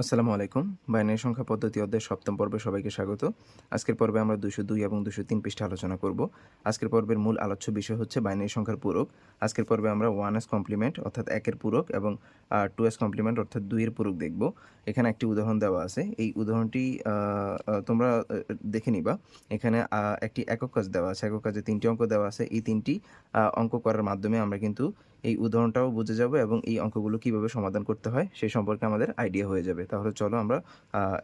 আসসালামু আলাইকুম। বাইনারি সংখ্যা পদ্ধতি অধ্যায় সপ্তম পর্বে সবাইকে স্বাগত। আজকের পর্বে আমরা দুশো দুই এবং দুশো তিন পৃষ্ঠা আলোচনা করব। আজকের পর্বের মূল আলোচ্য বিষয় হচ্ছে বাইনারি সংখ্যার পূরক। আজকের পর্বে আমরা ওয়ান এস কমপ্লিমেন্ট, অর্থাৎ একের পূরক, এবং টু এস কমপ্লিমেন্ট, অর্থাৎ দুইয়ের পূরক দেখব। এখানে একটি উদাহরণ দেওয়া আছে। এই উদাহরণটি তোমরা দেখে নিবা। এখানে একটি একক কাজ দেওয়া আছে। একক কাজে তিনটি অঙ্ক দেওয়া আছে। এই তিনটি অঙ্ক করার মাধ্যমে আমরা কিন্তু এই উদাহরণটাও বুঝে যাব এবং এই অঙ্কগুলো কীভাবে সমাধান করতে হয় সেই সম্পর্কে আমাদের আইডিয়া হয়ে যাবে। তাহলে চলো আমরা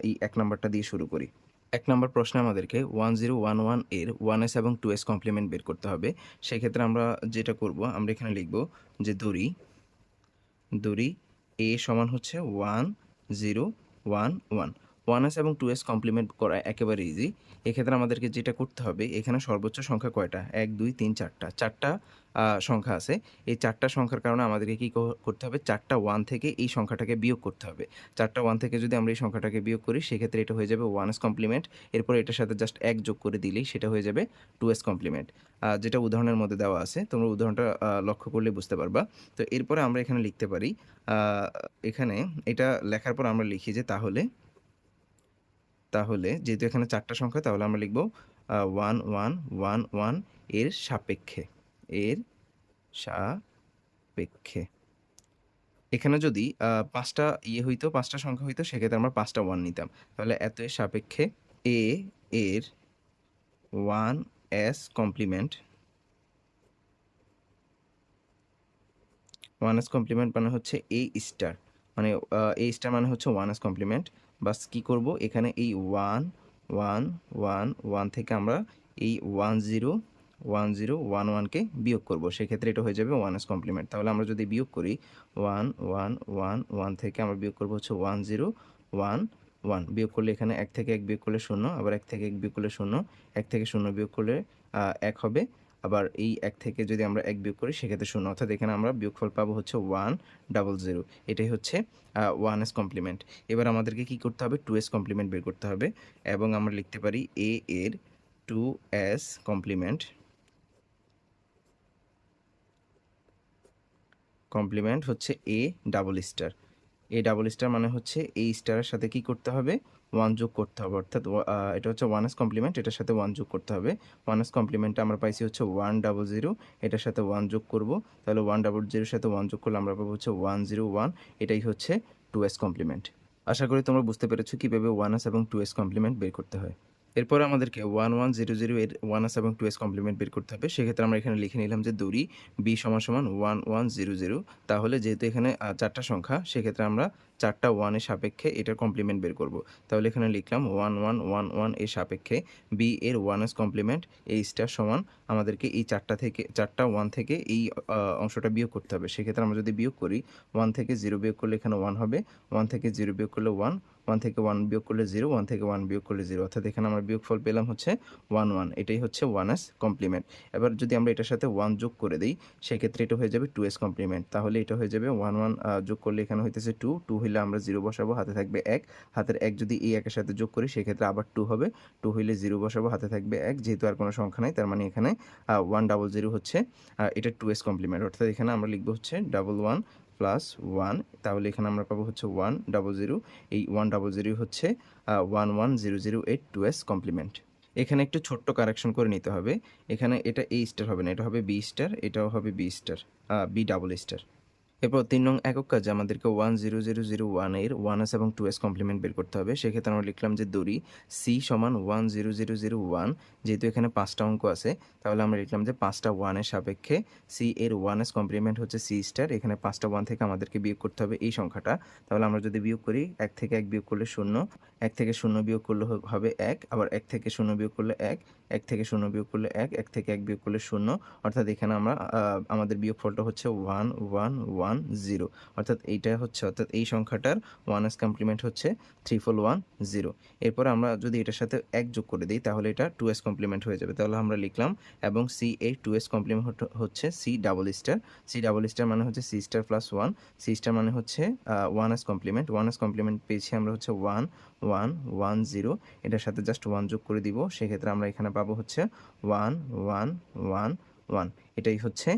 এই এক নাম্বারটা দিয়ে শুরু করি। এক নম্বর প্রশ্নে আমাদেরকে ওয়ান জিরো ওয়ান ওয়ানের ওয়ান এস এবং টু এস কমপ্লিমেন্ট বের করতে হবে। সেক্ষেত্রে আমরা যেটা করব, আমরা এখানে লিখব যে দড়ি দড়ি এ সমান হচ্ছে one zero one one one's এবং টু এস কমপ্লিমেন্ট করা একেবারে ইজি এক্ষেত্রে আমাদেরকে যেটা করতে হবে, এখানে সর্বোচ্চ সংখ্যা কয়টা? এক, দুই, তিন, চারটা। চারটা সংখ্যা আছে। এই চারটা সংখ্যার কারণে আমাদেরকে কী করতে হবে? চারটা ওয়ান থেকে এই সংখ্যাটাকে বিয়োগ করতে হবে। চারটা ওয়ান থেকে যদি আমরা এই সংখ্যাটাকে বিয়োগ করি, সেক্ষেত্রে এটা হয়ে যাবে ওয়ান এস কমপ্লিমেন্ট এরপর এটার সাথে জাস্ট এক যোগ করে দিলেই সেটা হয়ে যাবে টু এস কমপ্লিমেন্ট যেটা উদাহরণের মধ্যে দেওয়া আছে, তোমরা উদাহরণটা লক্ষ্য করলে বুঝতে পারবা। তো এরপরে আমরা এখানে লিখতে পারি এখানে এটা লেখার পর আমরা লিখি যে তাহলে তাহলে যেহেতু এখানে চারটা সংখ্যা, তাহলে আমরা লিখব ওয়ান ওয়ান ওয়ান ওয়ানের সাপেক্ষে এর সাপেক্ষে। এখানে যদি পাঁচটা ইয়ে হইতো, পাঁচটা সংখ্যা হইতো, সেক্ষেত্রে আমরা পাঁচটা ওয়ান নিতাম। তাহলে এত এর সাপেক্ষে এ এর one's complement one's complement মানে হচ্ছে এ স্টার মানে এ স্টার মানে হচ্ছে ওয়ান এস কমপ্লিমেন্ট বাস কী করব? এখানে এই ওয়ান ওয়ান ওয়ান ওয়ান থেকে আমরা এই one zero one zero one ওয়ানকে বিয়োগ করব। সেক্ষেত্রে এটা হয়ে যাবে ওয়ান এস কমপ্লিমেন্ট তাহলে আমরা যদি বিয়োগ করি ওয়ান ওয়ান ওয়ান ওয়ান থেকে আমরা বিয়োগ করব হচ্ছে ওয়ান জিরো ওয়ান ওয়ান বিয়োগ করলে এখানে এক থেকে এক বিয়োগ করলে শূন্য, আবার এক থেকে এক বিয়োগ করলে শূন্য। এক থেকে শূন্য বিয়োগ করলে এক হবে আবার এই এক থেকে যদি আমরা এক বিয়োগ করি, সেক্ষেত্রে শূন্য। অর্থাৎ এখানে আমরা বিয়োগফল পাবো হচ্ছে ওয়ান ডাবল জিরো এটাই হচ্ছে ওয়ান এস কমপ্লিমেন্ট এবার আমাদেরকে কি করতে হবে? টু এস কমপ্লিমেন্ট বের করতে হবে। এবং আমরা লিখতে পারি এ এর টু এস কমপ্লিমেন্ট কমপ্লিমেন্ট হচ্ছে A double star A double star মানে হচ্ছে এই স্টারের সাথে কি করতে হবে? ওয়ান যোগ করতে হবে। অর্থাৎ এটা হচ্ছে ওয়ান এস কমপ্লিমেন্ট এটার সাথে ওয়ান যোগ করতে হবে। ওয়ান এস কমপ্লিমেন্টটা আমরা পাইছি হচ্ছে ওয়ান ডাবল জিরো এটার সাথে ওয়ান যোগ করব। তাহলে ওয়ান ডাবল জিরোর সাথে ওয়ান যোগ করলে আমরা পাবো হচ্ছে ওয়ান জিরো ওয়ান এটাই হচ্ছে টু এস কমপ্লিমেন্ট আশা করি তোমরা বুঝতে পেরেছ কীভাবে ওয়ান এস এবং টু এস কমপ্লিমেন্ট বের করতে হয়। এরপর আমাদেরকে ওয়ান ওয়ান জিরো জিরো এর ওয়ান এস এবং টু এস কমপ্লিমেন্ট বের করতে হবে। সেক্ষেত্রে আমরা এখানে লিখে নিলাম যে দড়ি বি সমান সমান ওয়ান ওয়ান জিরো জিরো তাহলে যেহেতু এখানে চারটা সংখ্যা, সেক্ষেত্রে আমরা চারটা ওয়ানের সাপেক্ষে এটার কমপ্লিমেন্ট বের করব। তাহলে এখানে লিখলাম ওয়ান ওয়ান ওয়ান ওয়ানের সাপেক্ষে বি এর ওয়ান এস কমপ্লিমেন্ট এই স্টার সমান আমাদেরকে এই চারটা থেকে, চারটা ওয়ান থেকে এই অংশটা বিয়োগ করতে হবে। সেক্ষেত্রে আমরা যদি বিয়োগ করি ওয়ান থেকে জিরো বিয়োগ করলে এখানে ওয়ান হবে ওয়ান থেকে জিরো বিয়োগ করলে ওয়ান ওয়ান থেকে ওয়ান বিয়োগ করলে জিরো ওয়ান থেকে ওয়ান বিয়োগ করলে জিরো অর্থাৎ এখানে আমরা বিয়োগফল পেলাম হচ্ছে ওয়ান ওয়ান এটাই হচ্ছে ওয়ান এস কমপ্লিমেন্ট এবার যদি আমরা এটার সাথে ওয়ান যোগ করে দিই, সেক্ষেত্রে এটা হয়ে যাবে টু এস কমপ্লিমেন্ট তাহলে এটা হয়ে যাবে ওয়ান ওয়ান যোগ করলে এখানে হইতেছে টু টু হইলে আমরা জিরো বসাবো, হাতে থাকবে এক। হাতের এক যদি এই একের সাথে যোগ করি, সেক্ষেত্রে আবার টু হবে। টু হইলে জিরো বসাবো, হাতে থাকবে এক। যেহেতু আর কোনো সংখ্যা নাই, তার মানে এখানে ওয়ান ডাবল জিরো হচ্ছে এটা টু এস কমপ্লিমেন্ট অর্থাৎ এখানে আমরা লিখব হচ্ছে ডাবল ওয়ান প্লাস ওয়ান তাহলে এখানে আমরা পাবো হচ্ছে ওয়ান ডাবল জিরো এই ওয়ান ডাবল জিরো হচ্ছে one one zero zero eight two's complement এখানে একটু ছোট্ট কারেকশন করে নিতে হবে। এখানে এটা এ স্টার হবে না, এটা হবে বি স্টার এটাও হবে B star B double star এরপর তিন নং একক কাজে আমাদেরকে ওয়ান জিরো জিরো জিরো ওয়ানের ওয়ান এস এবং টু এস কমপ্লিমেন্ট বের করতে হবে। সেক্ষেত্রে আমরা লিখলাম যে দড়ি সি সমান one zero zero zero one যেহেতু এখানে পাঁচটা অঙ্ক আছে, তাহলে আমরা লিখলাম যে পাঁচটা ওয়ানের সাপেক্ষে সি এর ওয়ান এস কমপ্লিমেন্ট হচ্ছে সি স্টার এখানে পাঁচটা ওয়ান থেকে আমাদেরকে বিয়োগ করতে হবে এই সংখ্যাটা। তাহলে আমরা যদি বিয়োগ করি, এক থেকে এক বিয়োগ করলে শূন্য, এক থেকে শূন্য বিয়োগ করলে হবে এক, আবার এক থেকে শূন্য বিয়োগ করলে এক এক থেকে শূন্য বিয়োগ করলে এক এক থেকে এক বিয়োগ করলে শূন্য। অর্থাৎ এখানে আমরা আমাদের আমাদের বিয়োগফলটা হচ্ছে ওয়ান ওয়ান ওয়ান জিরো অর্থাৎ এইটা হচ্ছে, অর্থাৎ এই সংখ্যাটার ওয়ান এস কমপ্লিমেন্ট হচ্ছে থ্রি ফোর ওয়ান জিরো এরপর আমরা যদি এটার সাথে এক যোগ করে দিই, তাহলে এটা টু এস কমপ্লিমেন্ট হয়ে যাবে। তাহলে আমরা লিখলাম, এবং সি এই টু এস কমপ্লিমেন্ট হচ্ছে C double star C double star মানে হচ্ছে C star plus one C star মানে হচ্ছে one's complement one's complement পেয়েছি আমরা হচ্ছে ওয়ান ওয়ান ওয়ান জিরো এটার সাথে জাস্ট ওয়ান যোগ করে দিব। সেক্ষেত্রে আমরা এখানে পাবো হচ্ছে ওয়ান ওয়ান ওয়ান ওয়ান এটাই হচ্ছে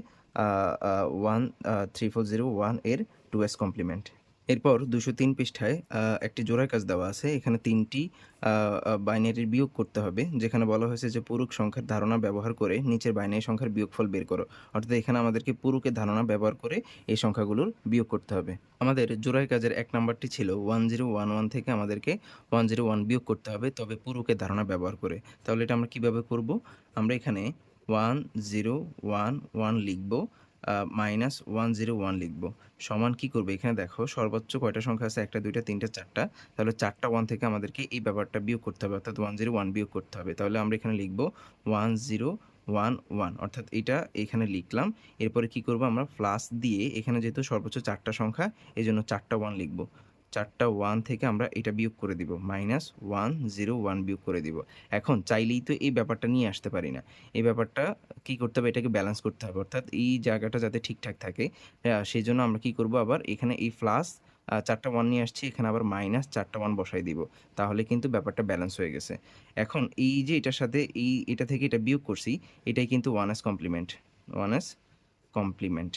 ওয়ান থ্রি ফোর জিরো ওয়ানের টু এস কমপ্লিমেন্ট এরপর দুশো তিন পৃষ্ঠায় একটি জোড়ার কাজ দেওয়া আছে। এখানে তিনটি বাইনারির বিয়োগ করতে হবে, যেখানে বলা হয়েছে যে পুরুষ সংখ্যার ধারণা ব্যবহার করে নিচের বাইনারি সংখ্যার বিয়োগফল বের করো। অর্থাৎ এখানে আমাদেরকে পুরুকের ধারণা ব্যবহার করে এই সংখ্যাগুলোর বিয়োগ করতে হবে। আমাদের জোড়ার কাজের এক নাম্বারটি ছিল ওয়ান জিরো ওয়ান ওয়ান থেকে আমাদেরকে ওয়ান জিরো ওয়ান বিয়োগ করতে হবে, তবে পুরুকের ধারণা ব্যবহার করে। তাহলে এটা আমরা কীভাবে করব? আমরা এখানে ওয়ান জিরো ওয়ান ওয়ান লিখব মাইনাস ওয়ান জিরো ওয়ান লিখব। সমান কি করবে? এখানে দেখো, সর্বোচ্চ কয়টা সংখ্যা আছে? একটা, দুইটা, তিনটা, চারটা। তাহলে চারটা ওয়ান থেকে আমাদেরকে এই ব্যাপারটা বিয়োগ করতে হবে, অর্থাৎ ওয়ান জিরো ওয়ান বিয়োগ করতে হবে। তাহলে আমরা এখানে লিখব ওয়ান জিরো ওয়ান ওয়ান অর্থাৎ এটা এখানে লিখলাম। এরপরে কি করব আমরা? প্লাস দিয়ে এখানে যেহেতু সর্বোচ্চ চারটা সংখ্যা, এই জন্য চারটা ওয়ান লিখব। চারটা ওয়ান থেকে আমরা এটা বিয়োগ করে দিব। মাইনাস ওয়ান জিরো ওয়ান বিয়োগ করে দিব। এখন চাইলেই তো এই ব্যাপারটা নিয়ে আসতে পারি না। এই ব্যাপারটা কি করতে হবে? এটাকে ব্যালেন্স করতে হবে। অর্থাৎ এই জায়গাটা যাতে ঠিকঠাক থাকে সেই জন্য আমরা কি করব আবার এখানে এই প্লাস চারটা ওয়ান নিয়ে আসছি, এখানে আবার মাইনাস চারটা ওয়ান বসাই দিব। তাহলে কিন্তু ব্যাপারটা ব্যালেন্স হয়ে গেছে। এখন এই যে এটার সাথে এই, এটা থেকে এটা বিয়োগ করছি, এটাই কিন্তু one's complement one's complement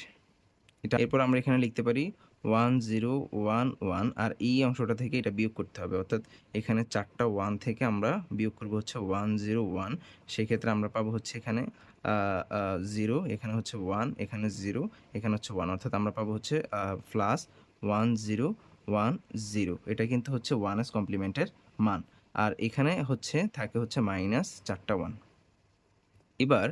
এটা এরপর আমরা এখানে লিখতে পারি ওয়ান জিরো ওয়ান ওয়ান আর এই অংশটা থেকে এটা বিয়োগ করতে হবে। অর্থাৎ এখানে চারটা ওয়ান থেকে আমরা বিয়োগ করব হচ্ছে ওয়ান জিরো ওয়ান সেক্ষেত্রে আমরা পাবো হচ্ছে এখানে জিরো এখানে হচ্ছে ওয়ান এখানে জিরো এখানে হচ্ছে ওয়ান অর্থাৎ আমরা পাবো হচ্ছে plus one zero one zero এটা কিন্তু হচ্ছে ওয়ান এস কমপ্লিমেন্টের মান। আর এখানে হচ্ছে, থাকে হচ্ছে মাইনাস চারটা ওয়ান এবার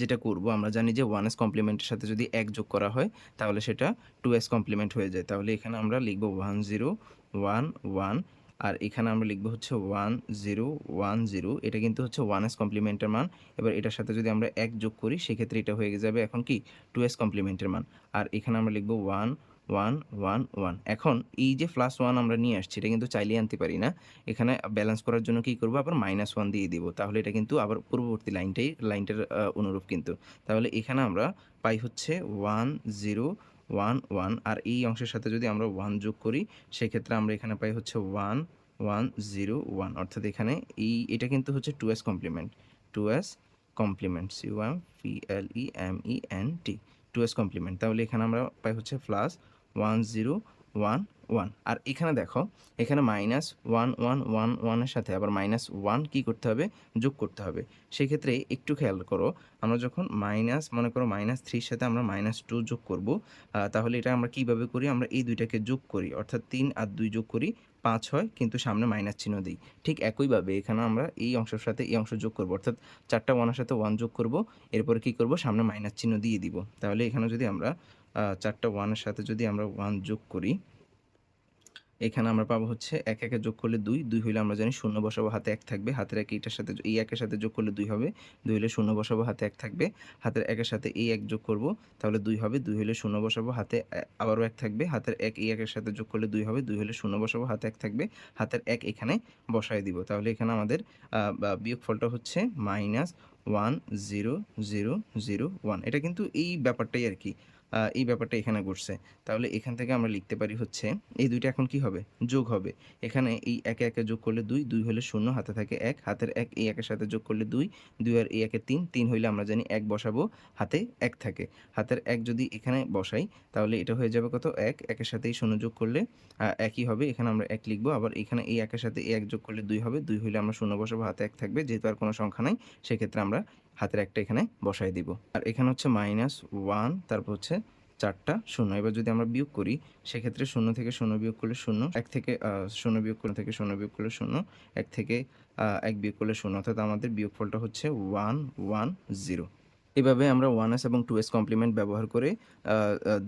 যেটা করব, আমরা জানি যে ওয়ান এস কমপ্লিমেন্টের সাথে যদি এক যোগ করা হয়, তাহলে সেটা টু এস কমপ্লিমেন্ট হয়ে যায়। তাহলে এখানে আমরা লিখব ওয়ান জিরো ওয়ান ওয়ান আর এখানে আমরা লিখব হচ্ছে ওয়ান জিরো ওয়ান জিরো এটা কিন্তু হচ্ছে ওয়ান এস কমপ্লিমেন্টের মান। এবার এটার সাথে যদি আমরা এক যোগ করি, সেক্ষেত্রে এটা হয়ে যাবে এখন কি? টু এস কমপ্লিমেন্টের মান। আর এখানে আমরা লিখব ওয়ান ওয়ান ওয়ান ওয়ান। এখন এই যে প্লাস ওয়ান আমরা নিয়ে আসছি, এটা কিন্তু চাইলেই আনতে পারি না। এখানে ব্যালেন্স করার জন্য কি করব? আবার মাইনাস ওয়ান দিয়ে দিব। তাহলে এটা কিন্তু আবার পূর্ববর্তী লাইনটাই লাইনটার অনুরূপ কিন্তু। তাহলে এখানে আমরা পাই হচ্ছে ওয়ান জিরো ওয়ান ওয়ান আর এই অংশের সাথে যদি আমরা ওয়ান যোগ করি, সেক্ষেত্রে আমরা এখানে পাই হচ্ছে ওয়ান ওয়ান জিরো ওয়ান অর্থাৎ এখানে এই, এটা কিন্তু হচ্ছে two's complement two's complement C one P L E M E N T two's complement তাহলে এখানে আমরা পাই হচ্ছে plus one zero one one আর এখানে দেখো, এখানে মাইনাস ওয়ান ওয়ান ওয়ান ওয়ানের সাথে আবার মাইনাস ওয়ান কী করতে হবে? যোগ করতে হবে। সেক্ষেত্রে একটু খেয়াল করো, আমরা যখন মাইনাস মনে করো মাইনাস থ্রির সাথে আমরা মাইনাস টু যোগ করব তাহলে এটা আমরা কীভাবে করি? আমরা এই দুইটাকে যোগ করি, অর্থাৎ তিন আর দুই যোগ করি, পাঁচ হয়, কিন্তু সামনে মাইনাস চিহ্ন দিই। ঠিক একইভাবে এখানে আমরা এই অংশের সাথে এই অংশ যোগ করব, অর্থাৎ চারটা ওয়ানের সাথে ওয়ান যোগ করব, এরপরে কি করব? সামনে মাইনাস চিহ্ন দিয়ে দিব। তাহলে এখানে যদি আমরা চারটা ওয়ানের সাথে যদি আমরা ওয়ান যোগ করি এখানে আমরা পাবো হচ্ছে এক একে যোগ করলে দুই দুই হইলে আমরা জানি শূন্য বসাবো হাতে এক থাকবে। হাতের এক এইটার সাথে এই একের সাথে যোগ করলে দুই হবে দুই হলে শূন্য বসাবো হাতে এক থাকবে। হাতের একের সাথে এই এক যোগ করব তাহলে দুই হবে দুই হলে শূন্য বসাবো হাতে আবারও এক থাকবে। হাতের এক এই একের সাথে যোগ করলে দুই হবে দুই হলে শূন্য বসাবো হাতে এক থাকবে। হাতের এক এখানে বসায় দিব। তাহলে এখানে আমাদের আহ, বা- বিয়োগফলটা হচ্ছে minus one zero zero zero one এটা কিন্তু এই ব্যাপারটাই আর কি। এই ব্যাপারটা এখানে ঘটছে। তাহলে এখান থেকে আমরা লিখতে পারি হচ্ছে, এই দুইটা এখন কি হবে? যোগ হবে। এখানে এই একে একে যোগ করলে দুই দুই হলে শূন্য, হাতে থাকে এক, হাতের এক এই একের সাথে যোগ করলে দুই দুই আর এই একে তিন তিন হইলে আমরা জানি এক বসাবো, হাতে এক থাকে। হাতের এক যদি এখানে বসাই, তাহলে এটা হয়ে যাবে কত? এক, একের সাথে এই শূন্য যোগ করলে একই হবে। এখানে আমরা এক লিখব, আবার এখানে এই একের সাথে এক যোগ করলে দুই হবে। দুই হইলে আমরা শূন্য বসাবো, হাতে এক থাকবে। যেহেতু আর কোনো সংখ্যা নাই, সেক্ষেত্রে আমরা হাতের একটা এখানে বসাই দিব। আর এখানে হচ্ছে মাইনাস ওয়ান তারপর হচ্ছে চারটা শূন্য। এবার যদি আমরা বিয়োগ করি, সেক্ষেত্রে শূন্য থেকে শূন্য বিয়োগ করলে শূন্য, এক থেকে শূন্য বিয়োগ করলে থেকে শূন্য বিয়োগ করলে শূন্য, এক থেকে এক বিয়োগ করলে শূন্য। অর্থাৎ আমাদের বিয়োগফলটা হচ্ছে ওয়ান ওয়ান জিরো এভাবে আমরা ওয়ান এস এবং টু এস কমপ্লিমেন্ট ব্যবহার করে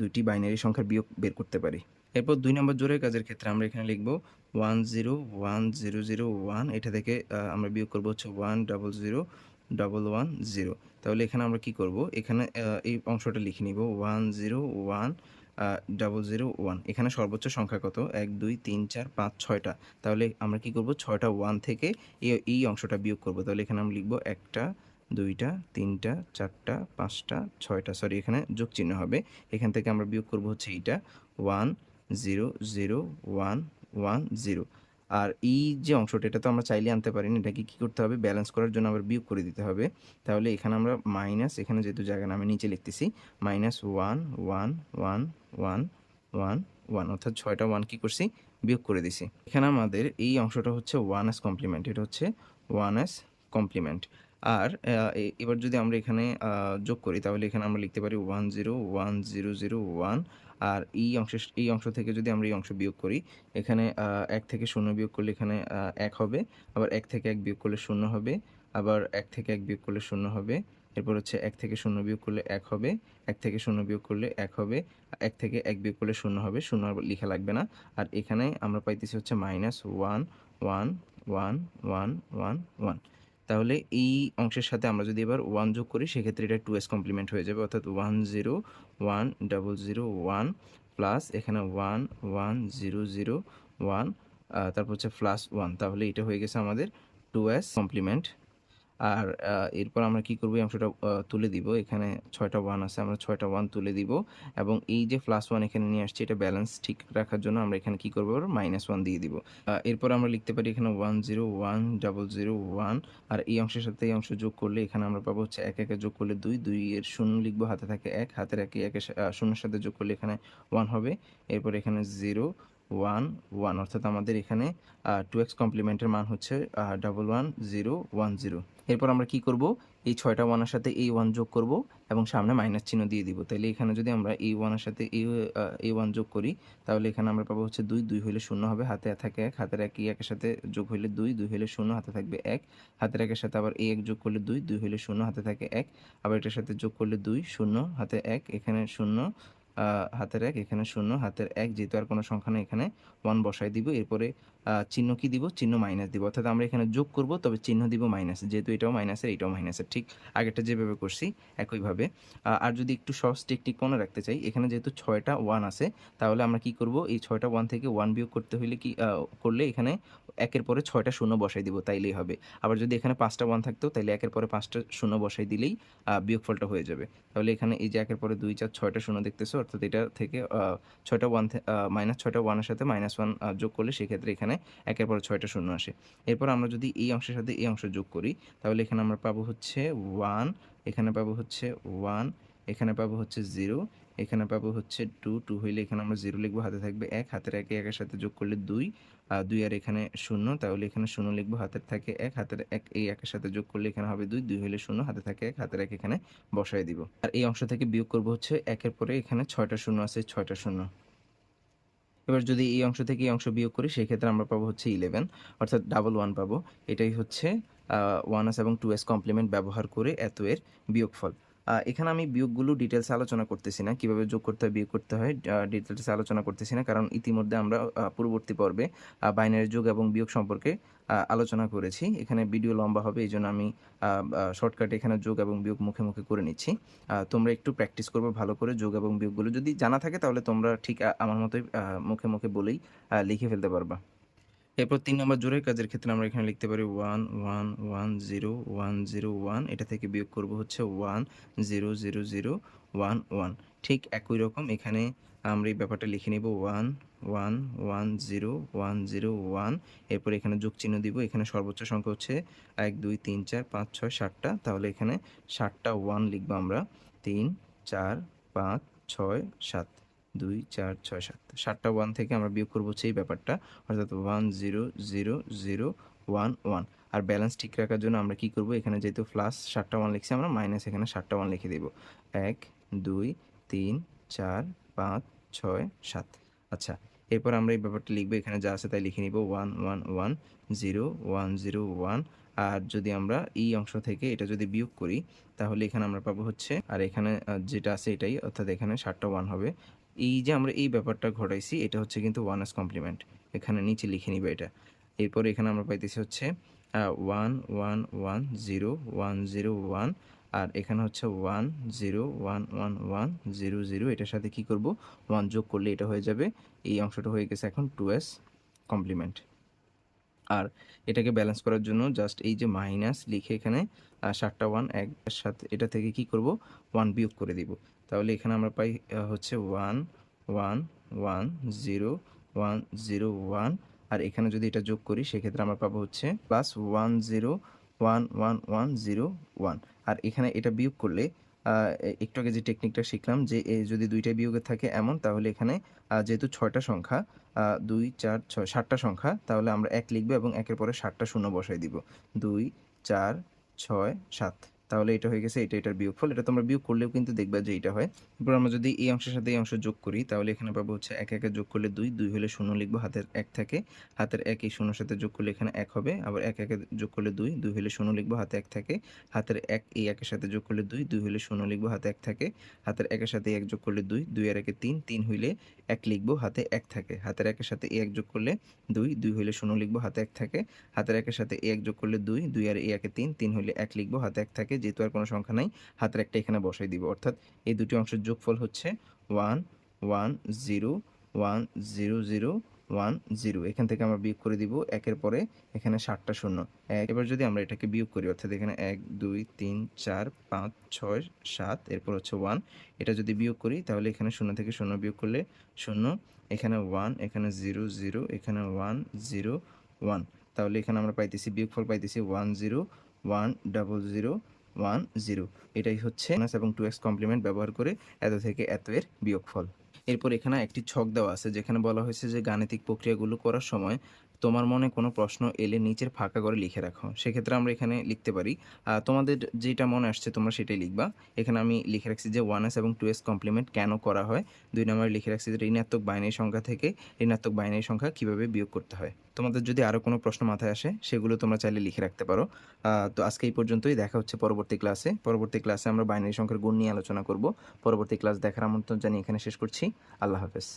দুইটি বাইনারি সংখ্যার বিয়োগ বের করতে পারি। এরপর দুই নম্বর জোরের কাজের ক্ষেত্রে আমরা এখানে লিখব one zero one zero zero one এটা থেকে আমরা বিয়োগ করব হচ্ছে one double zero double one zero তাহলে এখানে আমরা কি করব? এখানে এই অংশটা লিখে নিব। One zero one double zero one এখানে সর্বোচ্চ সংখ্যা কত? এক, দুই, তিন, চার, পাঁচ, ছয়টা। তাহলে আমরা কি করব? ছয়টা ওয়ান থেকে এই এই অংশটা বিয়োগ করব। তাহলে এখানে আমরা লিখব একটা, দুইটা, তিনটা, চারটা, পাঁচটা, ছয়টা। সরি এখানে যোগ চিহ্ন হবে। এখান থেকে আমরা বিয়োগ করব হচ্ছে এইটা। One zero zero one one zero আর এই যে অংশটা, এটা তো আমরা চাইলে আনতে পারি না, এটাকে কী করতে হবে? ব্যালেন্স করার জন্য আবার বিয়োগ করে দিতে হবে। তাহলে এখানে আমরা মাইনাস এখানে যেহেতু জায়গা আমি নিচে লিখতেছি minus one one one one one one অর্থাৎ ছয়টা ওয়ান কী করছি? বিয়োগ করে দিছি। এখানে আমাদের এই অংশটা হচ্ছে ওয়ান এস কমপ্লিমেন্ট এটা হচ্ছে ওয়ান এস কমপ্লিমেন্ট আর এবার যদি আমরা এখানে যোগ করি, তাহলে এখানে আমরা লিখতে পারি one zero one zero zero one আর এই অংশ এই অংশ থেকে যদি আমরা এই অংশ বিয়োগ করি, এখানে এক থেকে শূন্য বিয়োগ করলে এখানে এক হবে, আবার এক থেকে এক বিয়োগ করলে শূন্য হবে, আবার এক থেকে এক বিয়োগ করলে শূন্য হবে, এরপর হচ্ছে এক থেকে শূন্য বিয়োগ করলে এক হবে, এক থেকে শূন্য বিয়োগ করলে এক হবে, এক থেকে এক বিয়োগ করলে শূন্য হবে, শূন্য লেখা লাগবে না। আর এখানে আমরা পাইতেছি হচ্ছে minus one one one one one one তাহলে এই অংশের সাথে আমরা যদি এবার ওয়ান যোগ করি, সেক্ষেত্রে এটা টু এস কমপ্লিমেন্ট হয়ে যাবে, অর্থাৎ one zero one double zero one plus এখানে one one zero zero one তারপর হচ্ছে প্লাস ওয়ান তাহলে এটা হয়ে গেছে আমাদের টু এস কমপ্লিমেন্ট আর এরপর আমরা কি করব, এই অংশটা তুলে দিব। এখানে ছয়টা ওয়ান আছে, আমরা ছয়টা ওয়ান তুলে দিব। এবং এই যে প্লাস ওয়ান এখানে নিয়ে আসছি, এটা ব্যালেন্স ঠিক রাখার জন্য আমরা এখানে কি করব মাইনাস ওয়ান দিয়ে দিব। এরপর আমরা লিখতে পারি এখানে one zero one double zero one আর এই অংশের সাথে এই অংশ যোগ করলে এখানে আমরা পাবো হচ্ছে এক একে যোগ করলে দুই দুই এর শূন্য লিখব, হাতে থাকে এক। হাতের একে একে শূন্যের সাথে যোগ করলে এখানে ওয়ান হবে। এরপর এখানে জিরো ওয়ান ওয়ান অর্থাৎ আমাদের এখানে টু এক্স কমপ্লিমেন্টের মান হচ্ছে double one zero one zero এরপর আমরা কি করব? এই ছয়টা ওয়ানের সাথে এই ওয়ান যোগ করব এবং সামনে মাইনাস চিহ্ন দিয়ে দিব। তাহলে এখানে যদি আমরা এই ওয়ানের সাথে এই এই ওয়ান যোগ করি, তাহলে এখানে আমরা পাবো হচ্ছে দুই দুই হইলে শূন্য হবে, হাতে থাকে এক, হাতের এক, এই একের সাথে যোগ হইলে দুই দুই হইলে শূন্য, হাতে থাকবে এক। হাতের একের সাথে আবার এই এক যোগ করলে দুই দুই হইলে শূন্য, হাতে থাকে এক। আবার এটার সাথে যোগ করলে দুই, শূন্য, হাতে এক, এখানে শূন্য হাতের এক, এখানে শূন্য, হাতের এক, যেহেতু আর কোনো সংখ্যা নেই এখানে ওয়ান বসাই দিব। এরপরে চিহ্ন কি দিব? চিহ্ন মাইনাস দিব। অর্থাৎ আমরা এখানে যোগ করব, তবে চিহ্ন দিব মাইনাস যেহেতু এটাও মাইনাসের এটাও মাইনাসের ঠিক আগেরটা যেভাবে করছি, একইভাবে। আর যদি একটু সহজ টেকনিক মনে রাখতে চাই, এখানে যেহেতু ছয়টা ওয়ান আছে, তাহলে আমরা কি করব? এই ছয়টা ওয়ান থেকে ওয়ান বিয়োগ করতে হইলে কি করলে এখানে একের পরে ছয়টা শূন্য বসাই দিব, তাইলেই হবে। আবার যদি এখানে পাঁচটা ওয়ান থাকতো তাহলে একের পরে পাঁচটা শূন্য বসাই দিলেই বিয়োগফলটা হয়ে যাবে। তাহলে এখানে এই যে একের পরে দুই, চার, ছয়টা শূন্য দেখতেছো, অর্থাৎ এটা থেকে ছয়টা ওয়ান মাইনাস ছয়টা ওয়ানের সাথে মাইনাস ওয়ান যোগ করলে সেক্ষেত্রে এখানে একের পর ছয়টা শূন্য আসে। এরপর আমরা যদি এই অংশের সাথে এই অংশ যোগ করি, তাহলে এখানে আমরা পাবো হচ্ছে ওয়ান এখানে পাবো হচ্ছে ওয়ান এখানে পাবো হচ্ছে জিরো এখানে পাবো হচ্ছে টু টু হইলে এখানে আমরা জিরো লিখব, হাতে থাকবে এক, হাতের একে একের সাথে যোগ করলে দুই, আর দুই আর এখানে শূন্য, তাহলে এখানে শূন্য লিখব, হাতের থাকে এক, হাতের এক এই একের সাথে যোগ করলে এখানে হবে দুই দুই হইলে শূন্য, হাতে থাকে এক, হাতের এক এখানে বসায় দিব। আর এই অংশ থেকে বিয়োগ করব হচ্ছে একের পরে এখানে ছয়টা শূন্য আছে, ছয়টা শূন্য। এবার যদি এই অংশ থেকে এই অংশ বিয়োগ করি, সেক্ষেত্রে আমরা পাবো হচ্ছে ইলেভেন অর্থাৎ ডাবল ওয়ান পাবো। এটাই হচ্ছে ওয়ান এস এবং টু এস কমপ্লিমেন্ট ব্যবহার করে এত এর বিয়োগফল। এখানে আমি বিয়োগগুলো ডিটেলসে আলোচনা করতেছি না। কীভাবে যোগ করতে হয়, বিয়োগ করতে হয় ডিটেলসে আলোচনা করতেছি না, কারণ ইতিমধ্যে আমরা পূর্ববর্তী পর্বে বাইনারি যোগ এবং বিয়োগ সম্পর্কে আলোচনা করেছি। এখানে ভিডিও লম্বা হবে এই জন্য আমি শর্টকাটে এখানে যোগ এবং বিয়োগ মুখে মুখে করে নিচ্ছি। তোমরা একটু প্র্যাকটিস করবে ভালো করে যোগ এবং বিয়োগগুলো। যদি জানা থাকে, তাহলে তোমরা ঠিক আমার মতোই মুখে মুখে বলেই লিখে ফেলতে পারবা। এরপর তিন নম্বর জোরের কাজের ক্ষেত্রে আমরা এখানে লিখতে পারি one one one zero one zero one এটা থেকে বিয়োগ করব হচ্ছে one zero zero zero one one ঠিক একই রকম এখানে আমরা এই ব্যাপারটা লিখে নিব one one one zero one zero one এরপর এখানে যোগ চিহ্ন দিব। এখানে সর্বোচ্চ সংখ্যা হচ্ছে এক, দুই, তিন, চার, পাঁচ, ছয়, সাতটা। তাহলে এখানে ষাটটা ওয়ান লিখব আমরা। তিন, চার, পাঁচ, ছয়, সাত। দুই, চার, ছয়, সাত। সাতটা ওয়ান থেকে আমরা বিয়োগ করব এই ব্যাপারটা, অর্থাৎ one zero zero zero one one আর ব্যালেন্স ঠিক রাখার জন্য আমরা কি করব? এখানে যেহেতু প্লাস সাতটা ওয়ান লিখছি আমরা মাইনাস এখানে সাতটা ওয়ান লিখে দেব। এক, দুই, তিন, চার, পাঁচ, ছয়, সাত। আচ্ছা এরপর আমরা এই ব্যাপারটা লিখব, এখানে যা আছে তাই লিখে নিব। One one one zero one zero one আর যদি আমরা এই অংশ থেকে এটা যদি বিয়োগ করি, তাহলে এখানে আমরা পাবো হচ্ছে, আর এখানে যেটা আছে এটাই, অর্থাৎ এখানে সাতটা ওয়ান হবে। এই যে আমরা এই ব্যাপারটা ঘটাইছি, এটা হচ্ছে কিন্তু ওয়ান এস কমপ্লিমেন্ট এখানে নিচে লিখে নিবে এটা। এরপর এখানে আমরা পাইতেছি হচ্ছে one one one zero one zero one আর এখানে হচ্ছে one zero one one one zero zero এটার সাথে কি করব? ওয়ান যোগ করলে এটা হয়ে যাবে, এই অংশটা হয়ে গেছে এখন টু এস কমপ্লিমেন্ট আর এটাকে ব্যালেন্স করার জন্য জাস্ট এই যে মাইনাস লিখে এখানে সাতটা ওয়ান এক সাথে এটা থেকে কি করব? ওয়ান বিয়োগ করে দিব। তাহলে এখানে আমরা পাই হচ্ছে one one one zero one zero one আর এখানে যদি এটা যোগ করি, সেক্ষেত্রে আমরা পাবো হচ্ছে plus one zero one one one zero one আর এখানে এটা বিয়োগ করলে একটু আগে যে টেকনিকটা শিখলাম, যে যদি দুইটা বিয়োগে থাকে এমন, তাহলে এখানে যেহেতু ছয়টা সংখ্যা দুই, চার, ছয়, সাতটা সংখ্যা, তাহলে আমরা এক লিখব এবং একের পরে সাতটা শূন্য বসাই দিব। দুই, চার ছয় সাত। তাহলে এটা হয়ে গেছে, এটা এটার বিয়োগফল এটা তোমরা বিয়োগ করলেও কিন্তু দেখবা যে এটা হয়। এরপর আমরা যদি এই অংশের সাথে এই অংশ যোগ করি, তাহলে এখানে পাবো হচ্ছে এক একে যোগ করলে দুই দুই হলে শূন্য লিখব, হাতের এক থাকে। হাতের এক এই শূন্যর সাথে যোগ করলে এখানে এক হবে, আবার এক একে যোগ করলে দুই দুই হলে শূন্য লিখব, হাতে এক থাকে। হাতের এক এই একের সাথে যোগ করলে দুই দুই হলে শূন্য লিখব, হাতে এক থাকে। হাতের একের সাথে এক যোগ করলে দুই দুই আর একে তিন তিন হইলে এক লিখব, হাতে এক থাকে। হাতের একের সাথে এ এক যোগ করলে দুই দুই হইলে শূন্য লিখব, হাতে এক থাকে। হাতের একের সাথে এ এক যোগ করলে দুই দুই আর এ একে তিন তিন হইলে এক লিখব, হাতে এক থাকে। যেহেতু আর কোনো সংখ্যা নাই, হাতের একটা এখানে বসাই দিব। অর্থাৎ এই দুটি অংশের যোগফল হচ্ছে one one, zero one, zero zero, one, zero. এখান থেকে আমরা বিয়োগ করে দিব, একের পরে এখানে ষাটটা শূন্য। এক, এবার যদি আমরা এটাকে বিয়োগ করি, অর্থাৎ এখানে এক, দুই, তিন, চার, পাঁচ, ছয়, সাত, এরপর হচ্ছে ওয়ান। এটা যদি বিয়োগ করি, তাহলে এখানে শূন্য থেকে শূন্য বিয়োগ করলে শূন্য, এখানে ওয়ান, এখানে জিরো জিরো, এখানে ওয়ান, জিরো, ওয়ান। তাহলে এখানে আমরা পাইতেছি, বিয়োগফল পাইতেছি one, zero, one, double zero one zero. এটাই হচ্ছে মাইনাস এবং টু এক্স কমপ্লিমেন্ট ব্যবহার করে এত থেকে এত এর বিয়োগফল। এরপর এখানে একটি ছক দেওয়া আছে, যেখানে বলা হয়েছে যে গাণিতিক প্রক্রিয়াগুলো করার সময় তোমার মনে কোনো প্রশ্ন এলে নিচের ফাঁকা করে লিখে রাখো। সেক্ষেত্রে আমরা এখানে লিখতে পারি তোমাদের যেটা মনে আসছে তোমরা সেটাই লিখবা। এখানে আমি লিখে রাখছি যে ওয়ান এস এবং টু এস কমপ্লিমেন্ট কেন করা হয়। দুই নম্বরে লিখে রাখছি যে ঋণাত্মক বাইনারি সংখ্যা থেকে ঋণাত্মক বাইনারি সংখ্যা কীভাবে বিয়োগ করতে হয়। তোমাদের যদি আরও কোনো প্রশ্ন মাথায় আসে, সেগুলো তোমরা চাইলে লিখে রাখতে পারো। তো আজকে এই পর্যন্তই, দেখা হচ্ছে পরবর্তী ক্লাসে পরবর্তী ক্লাসে আমরা বাইনারি সংখ্যার গুণ নিয়ে আলোচনা করব। পরবর্তী ক্লাস দেখার আমন্ত্রণ জানিয়ে এখানে শেষ করছি। আল্লাহ হাফেজ।